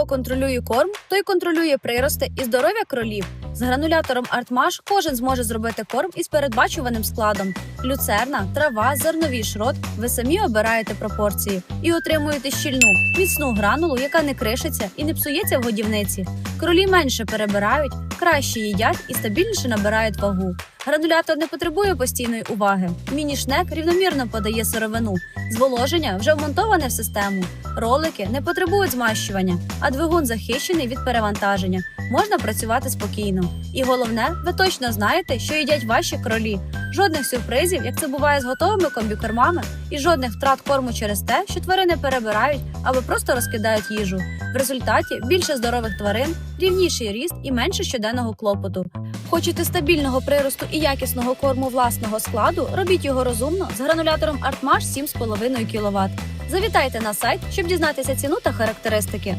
Хто контролює корм, той контролює прирости і здоров'я кролів. З гранулятором Артмаш кожен зможе зробити корм із передбачуваним складом: люцерна, трава, зерновий шрот. Ви самі обираєте пропорції і отримуєте щільну, міцну гранулу, яка не кришиться і не псується в годівниці. Кролі менше перебирають, краще їдять і стабільніше набирають вагу. Гранулятор не потребує постійної уваги. Міні-шнек рівномірно подає сировину. Зволоження вже вмонтоване в систему. Ролики не потребують змащування, а двигун захищений від перевантаження. Можна працювати спокійно. І головне, ви точно знаєте, що їдять ваші кролі. Жодних сюрпризів, як це буває з готовими комбікормами, і жодних втрат корму через те, що тварини перебирають або просто розкидають їжу. В результаті більше здорових тварин, рівніший ріст і менше щоденного клопоту. Хочете стабільного приросту і якісного корму власного складу? Робіть його розумно з гранулятором Artmash 7,5 кВт. Завітайте на сайт, щоб дізнатися ціну та характеристики.